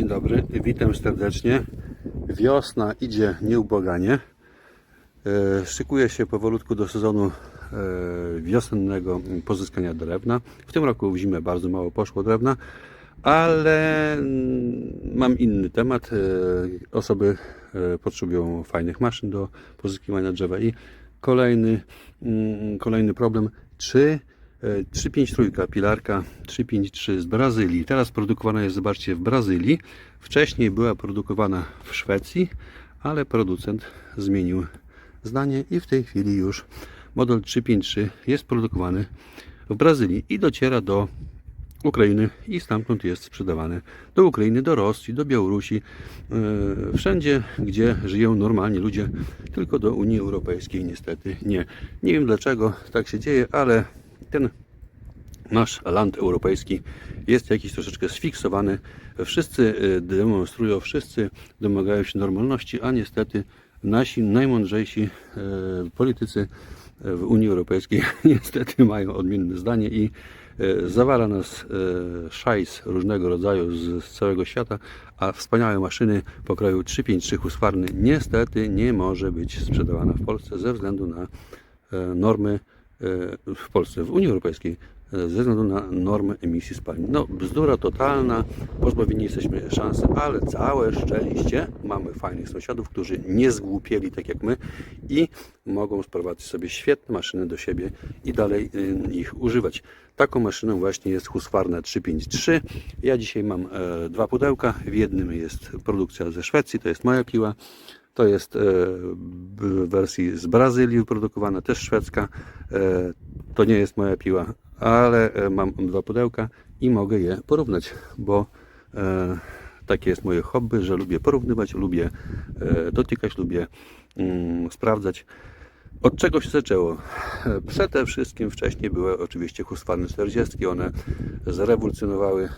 Dzień dobry, witam serdecznie. Wiosna idzie nieubłaganie. E, Szykuje się powolutku do sezonu e, wiosennego pozyskania drewna. W tym roku w zimę bardzo mało poszło drewna, ale mam inny temat. E, Osoby e, potrzebują fajnych maszyn do pozyskiwania drzewa i kolejny, mm, kolejny problem, czy 353 pilarka 353 z Brazylii. Teraz produkowana jest, zobaczcie, w Brazylii. Wcześniej była produkowana w Szwecji, ale producent zmienił zdanie i w tej chwili już model 353 jest produkowany w Brazylii i dociera do Ukrainy i stamtąd jest sprzedawany do Ukrainy, do Rosji, do Białorusi, e, wszędzie, gdzie żyją normalni ludzie, tylko do Unii Europejskiej niestety nie. Nie wiem dlaczego tak się dzieje, ale ten nasz land europejski jest jakiś troszeczkę sfiksowany. Wszyscy e, demonstrują, wszyscy domagają się normalności, a niestety nasi najmądrzejsi e, politycy e, w Unii Europejskiej niestety mają odmienne zdanie i zawala nas szajs różnego rodzaju z, całego świata, a wspaniałe maszyny pokroju 353 Husqvarny niestety nie może być sprzedawana w Polsce ze względu na normy w Polsce, w Unii Europejskiej e, ze względu na normy emisji spalin. No, bzdura totalna, pozbawieni jesteśmy szansy, ale całe szczęście mamy fajnych sąsiadów, którzy nie zgłupieli tak jak my i mogą sprowadzić sobie świetne maszyny do siebie i dalej y, ich używać. Taką maszyną właśnie jest Husqvarna 353. Ja dzisiaj mam e, dwa pudełka. W jednym jest produkcja ze Szwecji, to jest moja piła. To jest e, w wersji z Brazylii wyprodukowana, też szwedzka. E, To nie jest moja piła, ale e, mam dwa pudełka i mogę je porównać, bo takie jest moje hobby, że lubię porównywać, lubię dotykać, lubię mm, sprawdzać. Od czego się zaczęło? E, Przede wszystkim wcześniej były oczywiście Husqvarny 40. One zrewolucjonowały e,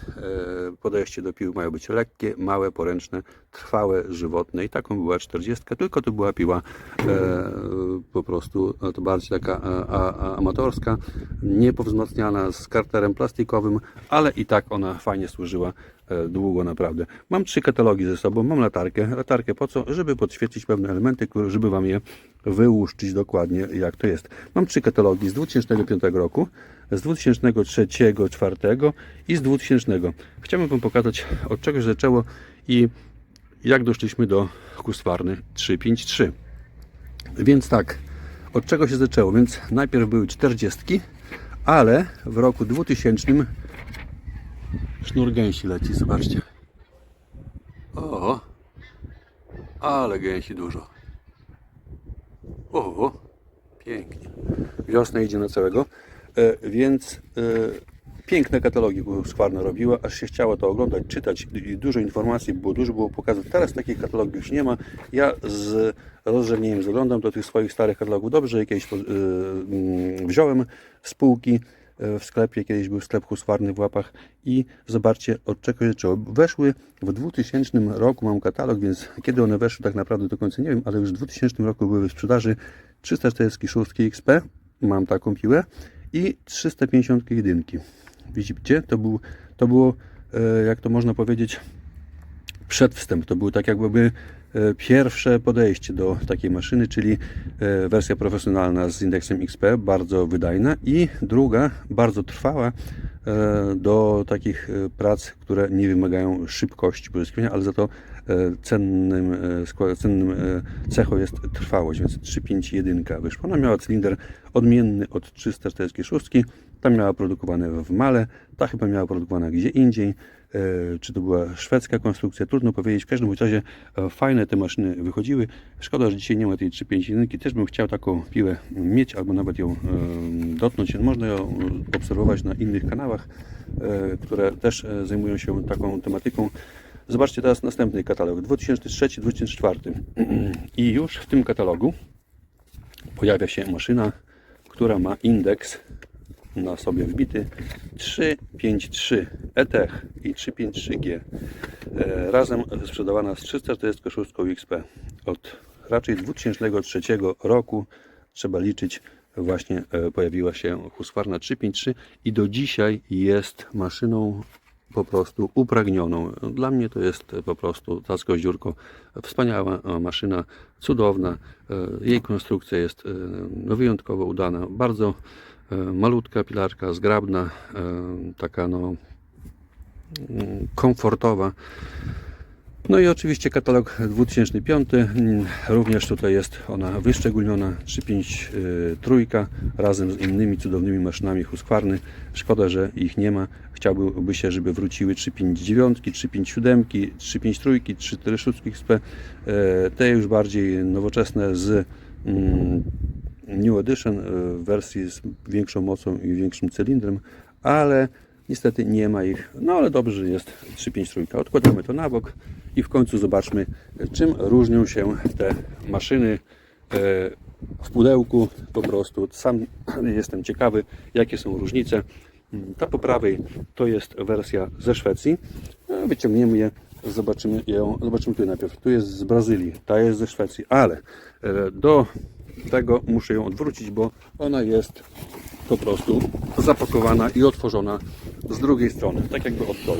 podejście do pił. Mają być lekkie, małe, poręczne, trwałe, żywotne. I taką była 40. Tylko to była piła e, po prostu no, to bardziej taka a, amatorska, niepowzmacniana z karterem plastikowym, ale i tak ona fajnie służyła e, długo naprawdę. Mam trzy katalogi ze sobą, mam latarkę. Latarkę po co? Żeby podświetlić pewne elementy, żeby Wam je wyłuszczyć dokładnie jak to jest. Mam trzy katalogi z 2005 roku, z 2003, 2004 i z 2000. Chciałbym Wam pokazać od czego się zaczęło i jak doszliśmy do Husqvarny 353. Więc tak, od czego się zaczęło? Więc najpierw były 40, ale w roku 2000 sznur gęsi leci, zobaczcie. O, ale gęsi dużo. O, pięknie. Wiosna idzie na całego, e, więc e, piękne katalogi Husqvarna robiła, aż się chciało to oglądać, czytać dużo informacji było, dużo było pokazów. Teraz takich katalogów już nie ma. Ja z rozrzewnieniem zaglądam do tych swoich starych katalogów. Dobrze, jakieś mm, wziąłem z półki e, w sklepie, kiedyś był sklep Husqvarny w łapach i zobaczcie od czego się zaczęło. Weszły w 2000 roku, mam katalog, więc kiedy one weszły tak naprawdę do końca nie wiem, ale już w 2000 roku były w sprzedaży 346 XP, mam taką piłę i 351. Widzicie, to, był, to było, e, jak to można powiedzieć, przedwstęp. To był tak jakby pierwsze podejście do takiej maszyny, czyli e, wersja profesjonalna z indeksem XP, bardzo wydajna. I druga, bardzo trwała e, do takich e, prac, które nie wymagają szybkości pozyskiwania, ale za to e, cennym, e, cennym e, cechą jest trwałość, więc 351 wyszła. Ona miała cylinder odmienny od 346, ta miała produkowane w Male, ta chyba miała produkowana gdzie indziej. E, Czy to była szwedzka konstrukcja, trudno powiedzieć. W każdym razie e, fajne te maszyny wychodziły. Szkoda, że dzisiaj nie ma tej 351. Też bym chciał taką piłę mieć albo nawet ją e, dotknąć. Można ją e, obserwować na innych kanałach, e, które też e, zajmują się taką tematyką. Zobaczcie teraz następny katalog 2003-2004 i już w tym katalogu pojawia się maszyna, która ma indeks na sobie wbity 353 ETH i 353G. E, Razem sprzedawana z 346 XP. Od raczej 2003 roku trzeba liczyć właśnie e, pojawiła się Husqvarna 353 i do dzisiaj jest maszyną po prostu upragnioną. Dla mnie to jest po prostu ta Koździurko wspaniała e, maszyna, cudowna. E, Jej konstrukcja jest e, no, wyjątkowo udana, bardzo e, malutka pilarka, zgrabna, e, taka no mm, komfortowa. No i oczywiście katalog 2005, mm, również tutaj jest ona wyszczególniona 353 razem z innymi cudownymi maszynami Husqvarny. Szkoda, że ich nie ma. Chciałby się, żeby wróciły 359, 357, 353, 346 XP. E, Te już bardziej nowoczesne z mm, New Edition e, w wersji z większą mocą i większym cylindrem, ale niestety nie ma ich. No ale dobrze, jest 353. Odkładamy to na bok i w końcu zobaczmy, czym różnią się te maszyny e, w pudełku. Po prostu sam jestem ciekawy, jakie są różnice. Ta po prawej to jest wersja ze Szwecji. E, Wyciągniemy je, zobaczymy ją. Zobaczymy tu najpierw. Tu jest z Brazylii, ta jest ze Szwecji, ale e, do tego muszę ją odwrócić, bo ona jest po prostu zapakowana i otworzona z drugiej strony, tak jakby od dołu.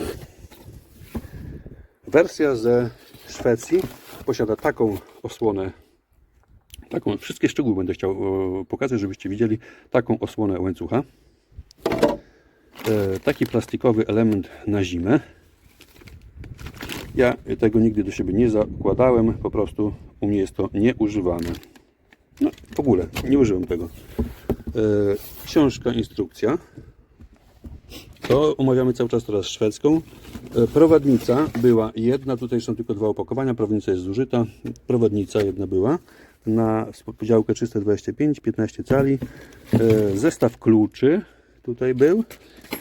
Wersja ze Szwecji posiada taką osłonę, taką, wszystkie szczegóły będę chciał e, pokazać, żebyście widzieli, taką osłonę łańcucha. E, Taki plastikowy element na zimę. Ja tego nigdy do siebie nie zakładałem, po prostu u mnie jest to nieużywane. No, w ogóle nie użyłem tego. E, Książka, instrukcja. To omawiamy cały czas teraz szwedzką. E, Prowadnica była jedna, tutaj są tylko dwa opakowania, prowadnica jest zużyta. Prowadnica jedna była na podziałkę 325, 15 cali. E, Zestaw kluczy tutaj był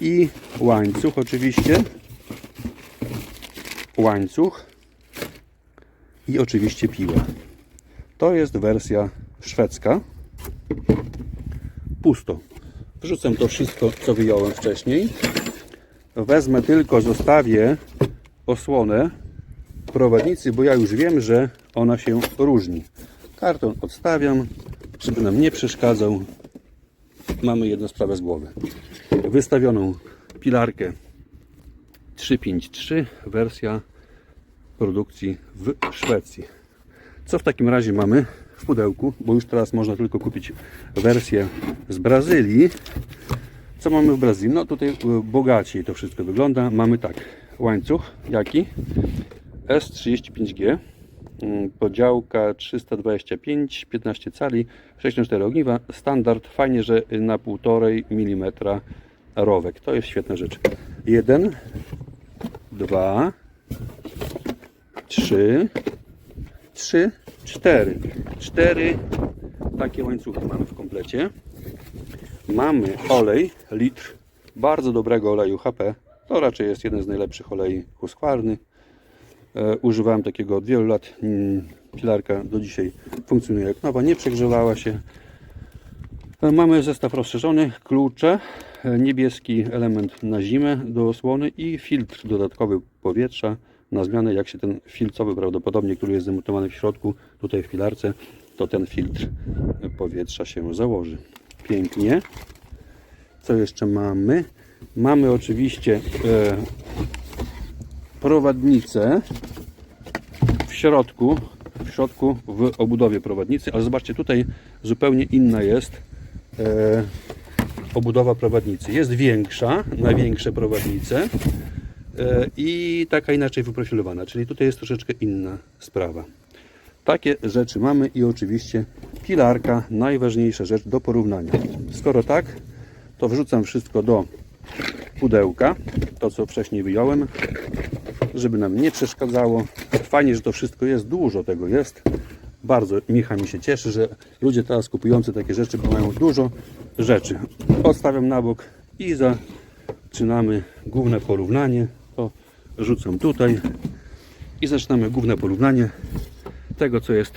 i łańcuch oczywiście. Łańcuch i oczywiście piła. To jest wersja szwedzka. Pusto. Wrzucę to wszystko, co wyjąłem wcześniej. Wezmę tylko, zostawię osłonę prowadnicy, bo ja już wiem, że ona się różni. Karton odstawiam, żeby nam nie przeszkadzał. Mamy jedną sprawę z głowy. Wystawioną pilarkę 353, wersja produkcji w Szwecji. Co w takim razie mamy w pudełku? Bo już teraz można tylko kupić wersję z Brazylii. Co mamy w Brazylii? No tutaj y, bogaciej to wszystko wygląda. Mamy tak, łańcuch, jaki? S35G, mm, podziałka 325, 15 cali, 64 ogniwa, standard, fajnie, że na 1,5 mm rowek. To jest świetna rzecz. Jeden, dwa, trzy, trzy, cztery. Cztery takie łańcuchy mamy w komplecie. Mamy olej, litr bardzo dobrego oleju HP. To raczej jest jeden z najlepszych olei Husqvarny. E, używałem takiego od wielu lat. Mm, Pilarka do dzisiaj funkcjonuje jak nowa, nie przegrzewała się. E, Mamy zestaw rozszerzony, klucze, e, niebieski element na zimę do osłony i filtr dodatkowy powietrza na zmianę. Jak się ten filcowy prawdopodobnie, który jest zamontowany w środku, tutaj w pilarce, to ten filtr powietrza się założy. Pięknie. Co jeszcze mamy? Mamy oczywiście e, prowadnicę w środku, w środku w obudowie prowadnicy, ale zobaczcie tutaj zupełnie inna jest e, obudowa prowadnicy. Jest większa, na większe prowadnice i taka inaczej wyprofilowana, czyli tutaj jest troszeczkę inna sprawa. Takie rzeczy mamy i oczywiście pilarka, najważniejsza rzecz do porównania. Skoro tak, to wrzucam wszystko do pudełka, to co wcześniej wyjąłem, żeby nam nie przeszkadzało. Fajnie, że to wszystko jest, dużo tego jest. Bardzo Micha mi się cieszy, że ludzie teraz kupujący takie rzeczy, bo mają dużo rzeczy. Odstawiam na bok i zaczynamy główne porównanie. Rzucam tutaj i zaczynamy główne porównanie tego, co jest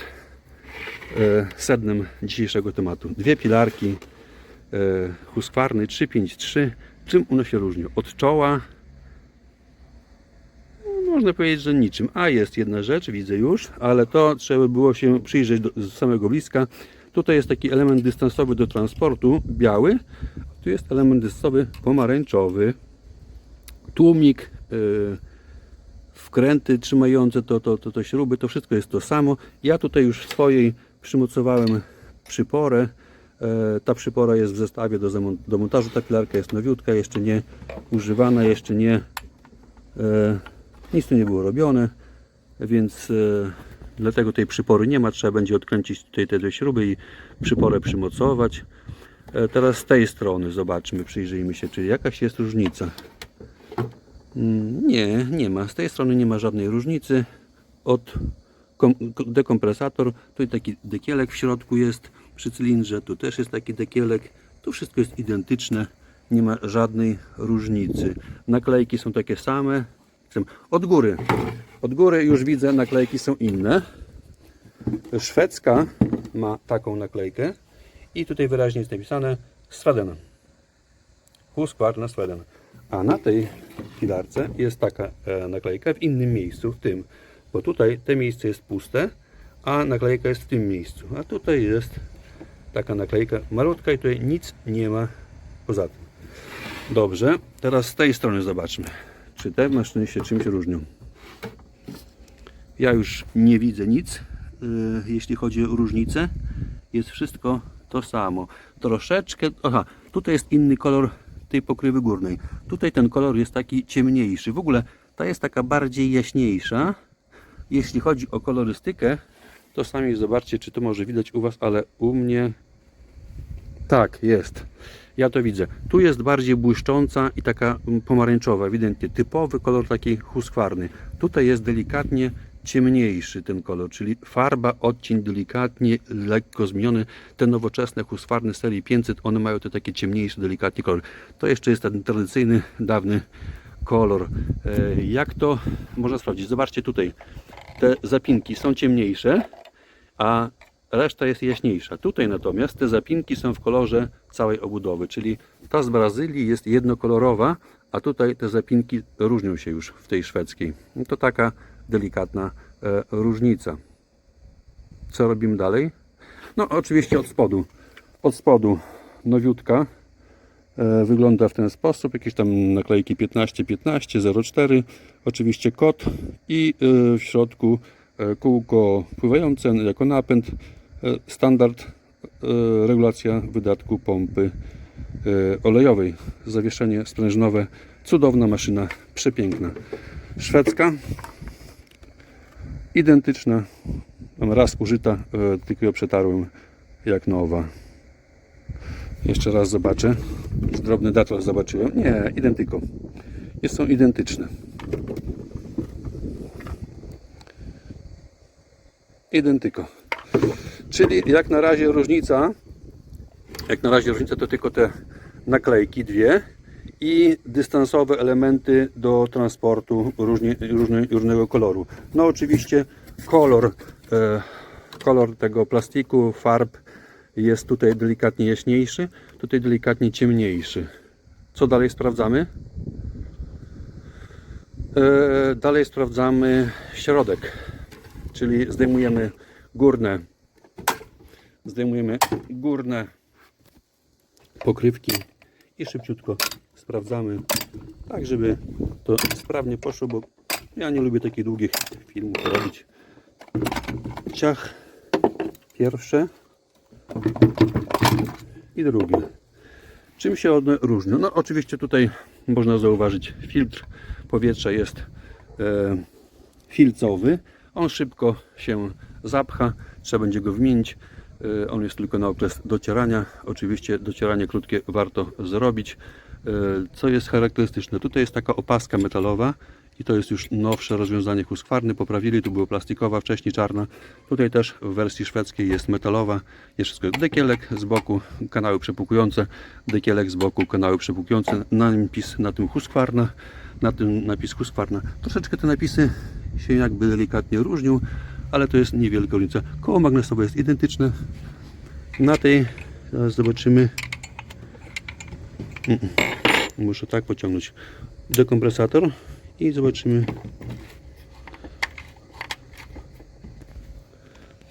e, sednem dzisiejszego tematu. Dwie pilarki e, Husqvarny 353. Czym one się różnią? Od czoła no, można powiedzieć, że niczym. A jest jedna rzecz, widzę już, ale to trzeba było się przyjrzeć do, z samego bliska. Tutaj jest taki element dystansowy do transportu, biały. Tu jest element dystansowy pomarańczowy. tłumik, y, wkręty trzymające to, to, to, to śruby, to wszystko jest to samo. Ja tutaj już w swojej przymocowałem przyporę. E, Ta przypora jest w zestawie do, do montażu. Ta pilarka jest nowiutka, jeszcze nie używana, jeszcze nie e, nic tu nie było robione, więc e, dlatego tej przypory nie ma. Trzeba będzie odkręcić tutaj te dwie śruby i przyporę przymocować. Teraz z tej strony zobaczmy, przyjrzyjmy się, czy jakaś jest różnica. Nie, nie ma. Z tej strony nie ma żadnej różnicy. Od dekompresator, tutaj taki dekielek w środku jest przy cylindrze, tu też jest taki dekielek. Tu wszystko jest identyczne, nie ma żadnej różnicy. Naklejki są takie same. Od góry. Od góry już widzę, naklejki są inne. Szwedzka ma taką naklejkę i tutaj wyraźnie jest napisane Swedena. Husqvarna Sweden. A na tej filarce jest taka e, naklejka w innym miejscu, w tym, bo tutaj te miejsce jest puste, a naklejka jest w tym miejscu. A tutaj jest taka naklejka malutka i tutaj nic nie ma poza tym. Dobrze, teraz z tej strony zobaczmy, czy te maszyny się czymś różnią. Ja już nie widzę nic, yy, jeśli chodzi o różnicę. Jest wszystko to samo. Troszeczkę, aha, tutaj jest inny kolor tej pokrywy górnej. Tutaj ten kolor jest taki ciemniejszy. W ogóle ta jest taka bardziej jaśniejsza. Jeśli chodzi o kolorystykę, to sami zobaczcie, czy to może widać u Was, ale u mnie tak, jest. Ja to widzę. Tu jest bardziej błyszcząca i taka pomarańczowa, ewidentnie typowy kolor taki huskwarny. Tutaj jest delikatnie ciemniejszy ten kolor, czyli farba, odcień delikatnie, lekko zmieniony. Te nowoczesne husqvarny serii 500, one mają te takie ciemniejsze, delikatnie kolor. To jeszcze jest ten tradycyjny, dawny kolor. E, Jak to można sprawdzić? Zobaczcie tutaj. Te zapinki są ciemniejsze, a reszta jest jaśniejsza. Tutaj natomiast te zapinki są w kolorze całej obudowy, czyli ta z Brazylii jest jednokolorowa, a tutaj te zapinki różnią się już w tej szwedzkiej. No To taka delikatna e, różnica. Co robimy dalej? No oczywiście od spodu. Od spodu nowiutka e, wygląda w ten sposób. Jakieś tam naklejki 15, 15, 04. Oczywiście kod i e, w środku kółko pływające jako napęd. Standard regulacja wydatku pompy olejowej. Zawieszenie sprężynowe. Cudowna maszyna, przepiękna. Szwedzka. Identyczna. Raz użyta, e, tylko ją przetarłem jak nowa. Jeszcze raz zobaczę. Drobny datel zobaczyłem. Nie, identyko. Jest są identyczne. Identyko. Czyli jak na razie różnica, jak na razie różnica to tylko te naklejki dwie i dystansowe elementy do transportu różnie, różne, różnego koloru. No oczywiście kolor, e, kolor tego plastiku, farb jest tutaj delikatnie jaśniejszy, tutaj delikatnie ciemniejszy. Co dalej sprawdzamy? E, dalej sprawdzamy środek, czyli zdejmujemy górne, zdejmujemy górne pokrywki i szybciutko sprawdzamy, tak żeby to sprawnie poszło, bo ja nie lubię takich długich filmów robić. Ciach pierwsze i drugie. Czym się one różnią? No oczywiście tutaj można zauważyć filtr powietrza jest e, filcowy. On szybko się zapcha, trzeba będzie go wymienić. E, On jest tylko na okres docierania. Oczywiście docieranie krótkie warto zrobić. E, Co jest charakterystyczne? Tutaj jest taka opaska metalowa i to jest już nowsze rozwiązanie Husqvarny. Poprawili, tu była plastikowa, wcześniej czarna. Tutaj też w wersji szwedzkiej jest metalowa. Jest wszystko dekielek z boku, kanały przepukujące, dekielek z boku, kanały przepukujące. Napis na tym Husqvarna, na tym napis Husqvarna. Troszeczkę te napisy się jakby delikatnie różnią, ale to jest niewielka różnica. Koło magnesowe jest identyczne. Na tej zobaczymy. Mm, Muszę tak pociągnąć dekompresator i zobaczymy.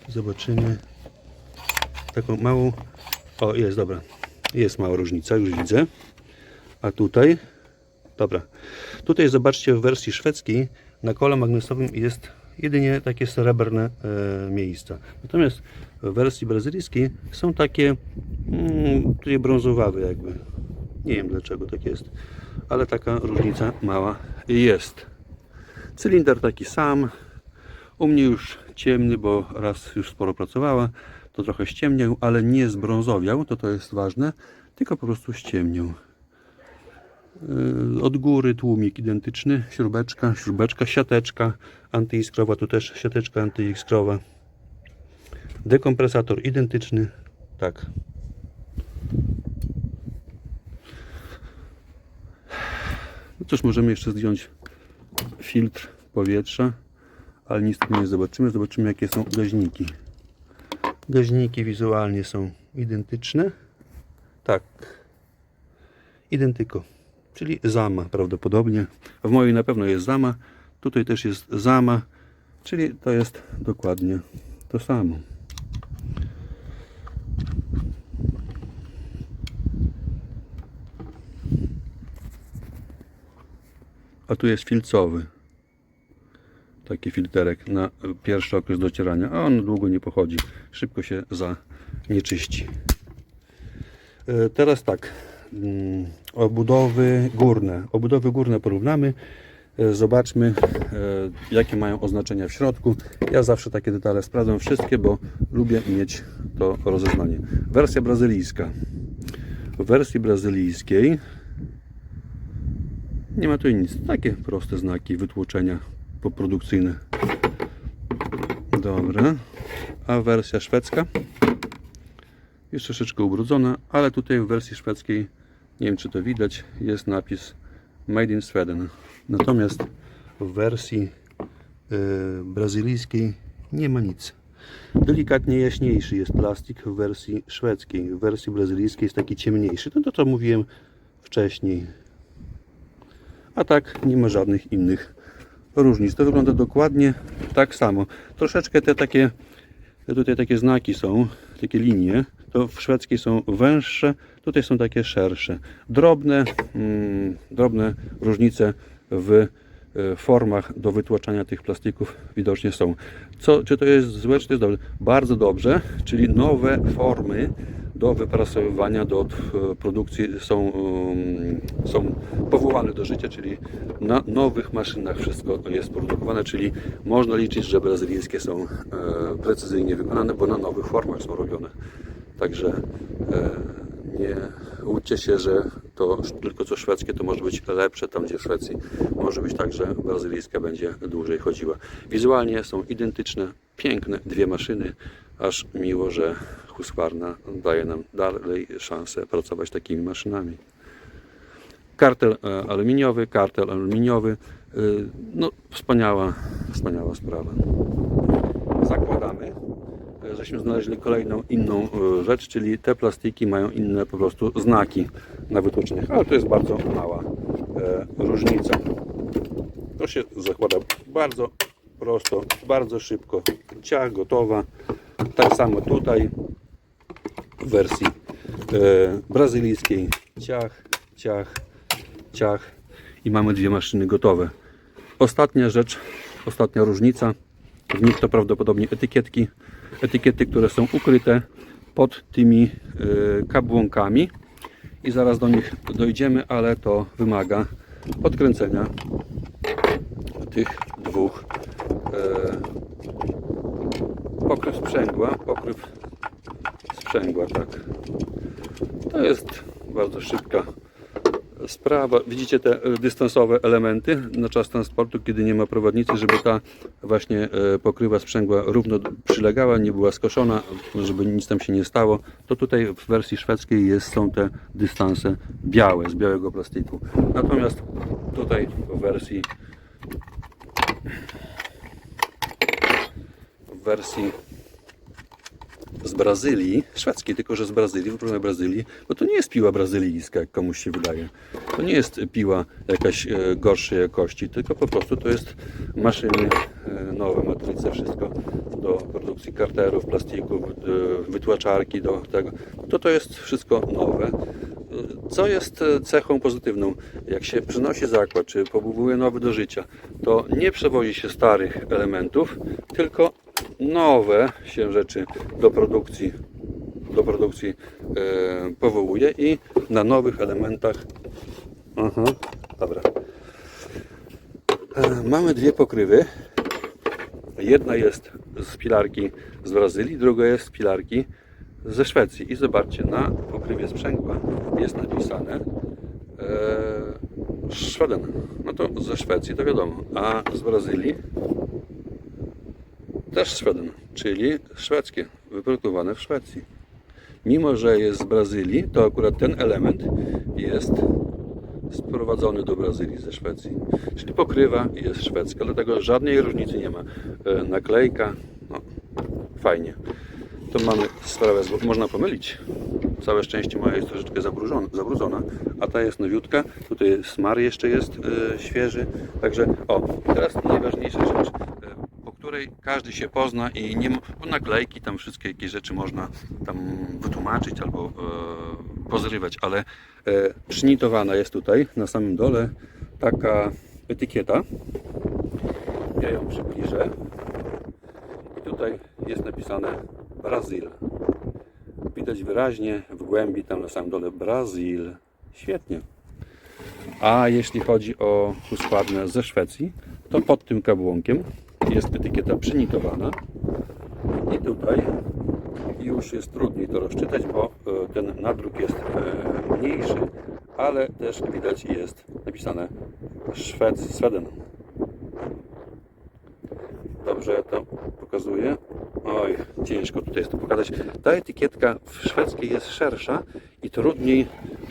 Zobaczymy taką małą. O, jest dobra. Jest mała różnica, już widzę. A tutaj, dobra. Tutaj zobaczcie w wersji szwedzkiej na kole magnesowym jest jedynie takie srebrne e, miejsca. Natomiast w wersji brazylijskiej są takie mm, brązowawe jakby. Nie wiem dlaczego tak jest, ale taka różnica mała jest. Cylinder taki sam. U mnie już ciemny, bo raz już sporo pracowała, to trochę ściemniał, ale nie zbrązowiał, to to jest ważne, tylko po prostu ściemniał. Yy, Od góry tłumik identyczny, śrubeczka, śrubeczka, siateczka antyiskrowa, tu też siateczka antyiskrowa. Dekompresator identyczny, tak. No cóż, możemy jeszcze zdjąć filtr powietrza, ale nic tu nie zobaczymy. Zobaczymy jakie są gaźniki. Gaźniki wizualnie są identyczne. Tak. Identyko. Czyli zama prawdopodobnie. W mojej na pewno jest zama. Tutaj też jest zama. Czyli to jest dokładnie to samo. A tu jest filcowy. Taki filterek na pierwszy okres docierania. A on długo nie pochodzi. Szybko się zanieczyści. E, Teraz tak. mm, Obudowy górne. Obudowy górne porównamy. E, Zobaczmy, e, jakie mają oznaczenia w środku. Ja zawsze takie detale sprawdzam wszystkie, bo lubię mieć to rozeznanie. Wersja brazylijska. W wersji brazylijskiej nie ma tu nic. Takie proste znaki wytłoczenia poprodukcyjne. Dobra. A wersja szwedzka jest troszeczkę ubrudzona, ale tutaj w wersji szwedzkiej, nie wiem czy to widać, jest napis Made in Sweden. Natomiast w wersji yy, brazylijskiej nie ma nic. Delikatnie jaśniejszy jest plastik w wersji szwedzkiej. W wersji brazylijskiej jest taki ciemniejszy. To to, co mówiłem wcześniej. A tak nie ma żadnych innych różnic. To wygląda dokładnie tak samo. Troszeczkę te takie, te tutaj takie znaki są, takie linie, to w szwedzkiej są węższe, tutaj są takie szersze. Drobne, mm, drobne różnice w e, formach do wytłaczania tych plastików widocznie są. Co, czy to jest złe, czy to jest dobre? Bardzo dobrze, czyli nowe formy do wyprasowywania, do e, produkcji są, um, są powołane do życia, czyli na nowych maszynach wszystko jest produkowane, czyli można liczyć, że brazylijskie są e, precyzyjnie wykonane, bo na nowych formach są robione. Także e, nie łudźcie się, że to tylko co szwedzkie to może być lepsze tam gdzie w Szwecji. Może być tak, że brazylijska będzie dłużej chodziła. Wizualnie są identyczne, piękne dwie maszyny, aż miło, że Husqvarna daje nam dalej szansę pracować takimi maszynami. Kartel e, aluminiowy, kartel aluminiowy, e, no wspaniała, wspaniała sprawa. Zakładamy, e, żeśmy znaleźli kolejną inną rzecz, czyli te plastiki mają inne po prostu znaki na wytłoczeniach, ale to jest bardzo mała różnica. To się zakłada bardzo prosto, bardzo szybko. Ciach gotowa. Tak samo tutaj w wersji e, brazylijskiej. Ciach, ciach, ciach i mamy dwie maszyny gotowe. Ostatnia rzecz, ostatnia różnica. W nich to prawdopodobnie etykietki. Etykiety, które są ukryte pod tymi e, kabłonkami i zaraz do nich dojdziemy, ale to wymaga odkręcenia tych dwóch e, pokryw sprzęgła, tak. To jest bardzo szybka sprawa. Widzicie te e, dystansowe elementy na czas transportu, kiedy nie ma prowadnicy, żeby ta właśnie e, pokrywa sprzęgła równo przylegała, nie była skoszona, żeby nic tam się nie stało. To tutaj w wersji szwedzkiej jest, są te dystanse białe, z białego plastiku. Natomiast tutaj w wersji w wersji z Brazylii, szwedzkiej, tylko że z Brazylii, wypróbujemy Brazylii, bo to nie jest piła brazylijska, jak komuś się wydaje. To nie jest piła jakaś e, gorszej jakości, tylko po prostu to jest maszyny, e, nowe matryce, wszystko do produkcji karterów, plastików, e, wytłaczarki do tego. To to jest wszystko nowe. Co jest cechą pozytywną? Jak się przynosi zakład, czy pobuduje nowy do życia, to nie przewozi się starych elementów, tylko nowe się rzeczy do produkcji, do produkcji e, powołuje i na nowych elementach. Aha, dobra. E, mamy dwie pokrywy. Jedna jest z pilarki z Brazylii, druga jest z pilarki ze Szwecji. I zobaczcie, na pokrywie sprzęgła jest napisane e, Szweden. No to ze Szwecji to wiadomo, a z Brazylii też Szweden, czyli szwedzkie, wyprodukowane w Szwecji. Mimo, że jest z Brazylii, to akurat ten element jest sprowadzony do Brazylii ze Szwecji. Czyli pokrywa jest szwedzka, dlatego żadnej różnicy nie ma. E, Naklejka, no, fajnie. To mamy sprawę, można pomylić. Całe szczęście moja jest troszeczkę zabrudzona, a ta jest nowiutka. Tutaj smar jeszcze jest e, świeży. Także, o, teraz najważniejsza rzecz, której każdy się pozna i nie ma, bo naklejki, tam wszystkie jakieś rzeczy można tam wytłumaczyć albo e, pozrywać, ale e, przynitowana jest tutaj na samym dole taka etykieta. Ja ją przybliżę. I tutaj jest napisane Brazil. Widać wyraźnie w głębi, tam na samym dole Brazil. Świetnie. A jeśli chodzi o składne ze Szwecji, to pod tym kabłonkiem jest etykieta przynitowana. I tutaj już jest trudniej to rozczytać, bo e, ten nadruk jest e, mniejszy, ale też widać jest napisane Szwed, Sweden. Dobrze to pokazuję. Oj, ciężko tutaj jest to pokazać. Ta etykietka w szwedzkiej jest szersza i trudniej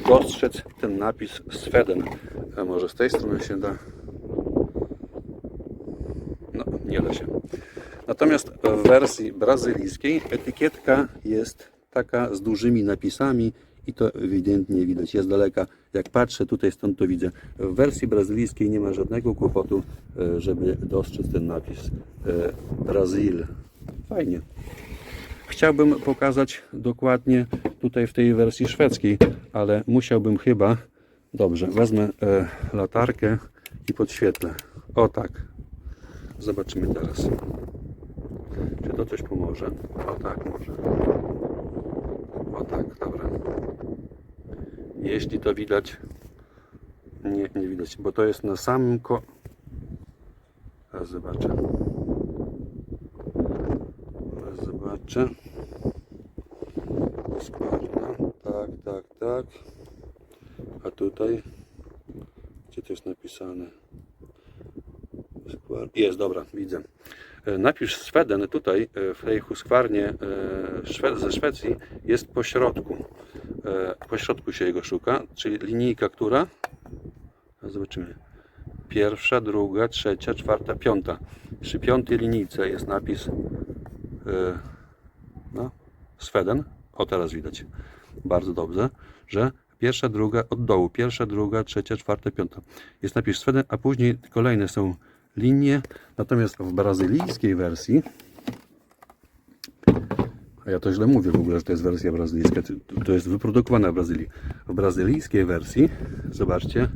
dostrzec ten napis Sweden. A może z tej strony się da? No, się. Natomiast w wersji brazylijskiej etykietka jest taka z dużymi napisami i to ewidentnie widać, jest daleka. Jak patrzę tutaj stąd to widzę. W wersji brazylijskiej nie ma żadnego kłopotu, e, żeby dostrzec ten napis e, Brazil. Fajnie. Chciałbym pokazać dokładnie tutaj w tej wersji szwedzkiej, ale musiałbym chyba, dobrze, wezmę e, latarkę i podświetlę. O tak. Zobaczymy teraz. Czy to coś pomoże? O tak, może. O tak, dobra. Jeśli to widać, nie, nie widać, bo to jest na samym ko... Teraz zobaczę. Teraz zobaczę. Składna. Tak, tak, tak. A tutaj, gdzie to jest napisane? Jest, dobra, widzę. E, Napisz Sweden tutaj e, w tej huskwarnie e, ze Szwecji jest po środku. Po środku się jego szuka, czyli linijka, która? Zobaczymy. Pierwsza, druga, trzecia, czwarta, piąta. Przy piątej linijce jest napis no, Sweden. O, teraz widać. Bardzo dobrze, że pierwsza, druga od dołu. Pierwsza, druga, trzecia, czwarta, piąta. Jest napis Sweden, a później kolejne są linie. Natomiast w brazylijskiej wersji, a ja to źle mówię w ogóle, że to jest wersja brazylijska, to- jest wyprodukowana w Brazylii. W brazylijskiej wersji, zobaczcie,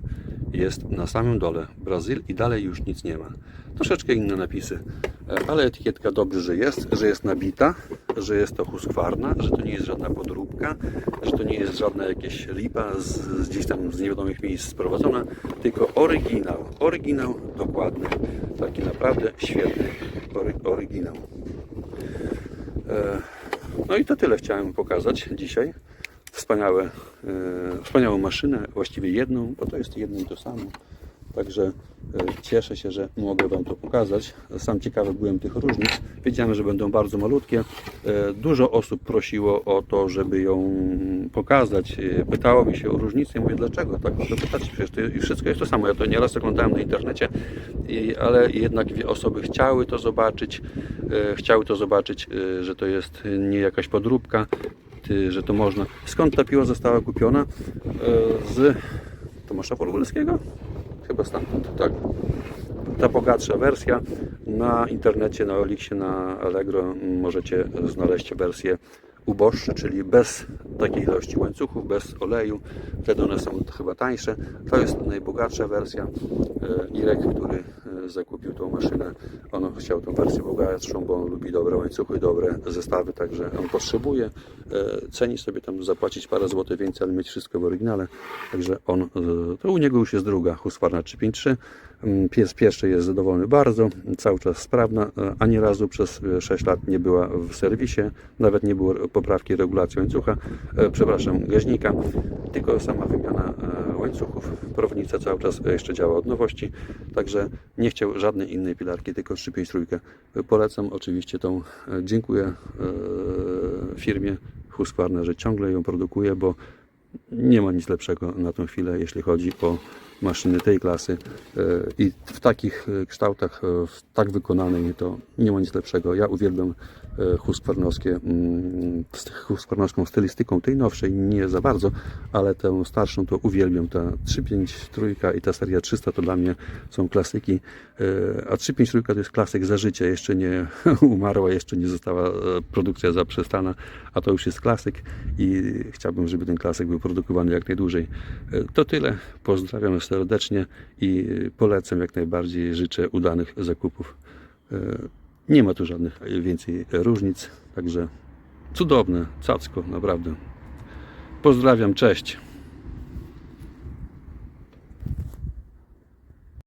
jest na samym dole Brazyl i dalej już nic nie ma. Troszeczkę inne napisy, e, ale etykietka dobrze, że jest, że jest nabita, że jest to huskwarna, że to nie jest żadna podróbka, że to nie jest żadna jakaś lipa z, z gdzieś tam z niewiadomych miejsc sprowadzona, tylko oryginał. Oryginał dokładny, taki naprawdę świetny ory, oryginał. E, No i to tyle chciałem pokazać dzisiaj. Wspaniałe, e, wspaniałą maszynę, właściwie jedną, bo to jest jedno i to samo. Także e, cieszę się, że mogę Wam to pokazać. Sam ciekawy byłem tych różnic. Wiedziałem, że będą bardzo malutkie. E, Dużo osób prosiło o to, żeby ją pokazać. Pytało mi się o różnicę. Mówię, dlaczego? Tak można pytać, przecież to wszystko jest to samo. Ja to nieraz oglądałem na internecie, ale jednak osoby chciały to zobaczyć. Chciały to zobaczyć, że to jest nie jakaś podróbka, że to można. Skąd ta piła została kupiona? E, Z Tomasza Porwolskiego? Chyba stamtąd, tak. Ta bogatsza wersja na internecie, na Elixie, na Allegro możecie znaleźć wersję uboższe, czyli bez takiej ilości łańcuchów, bez oleju. Wtedy one są chyba tańsze. To jest najbogatsza wersja. E, Irek, który e, zakupił tą maszynę, on chciał tą wersję bogatszą, bo on lubi dobre łańcuchy, dobre zestawy, także on potrzebuje. E, Ceni sobie tam zapłacić parę złotych więcej, ale mieć wszystko w oryginale. Także on, to u niego już jest druga Husqvarna 353. Mm, Pies pierwszy jest zadowolony bardzo, cały czas sprawna. e, Ani razu przez e, 6 lat nie była w serwisie, nawet nie było poprawki regulacji łańcucha, e, przepraszam, gaźnika, tylko sama wymiana e, łańcuchów. Prownica cały czas jeszcze działa od nowości, także nie chciał żadnej innej pilarki, tylko 353. E, Polecam oczywiście tą, e, dziękuję e, firmie Husqvarna, że ciągle ją produkuje, bo nie ma nic lepszego na tą chwilę, jeśli chodzi o maszyny tej klasy e, i w takich e, kształtach, e, w tak wykonanej, to nie ma nic lepszego. Ja uwielbiam e, Husqvarnowskie, mm, z Husqvarnowską stylistyką, tej nowszej nie za bardzo, ale tę starszą to uwielbiam. Ta 353 i ta seria 300 to dla mnie są klasyki, e, a 353 to jest klasyk za życia, jeszcze nie umarła, jeszcze nie została e, produkcja zaprzestana, a to już jest klasyk i chciałbym, żeby ten klasyk był produkowany jak najdłużej. To tyle. Pozdrawiam serdecznie i polecam jak najbardziej. Życzę udanych zakupów. Nie ma tu żadnych więcej różnic, także cudowne, cacko, naprawdę. Pozdrawiam, cześć.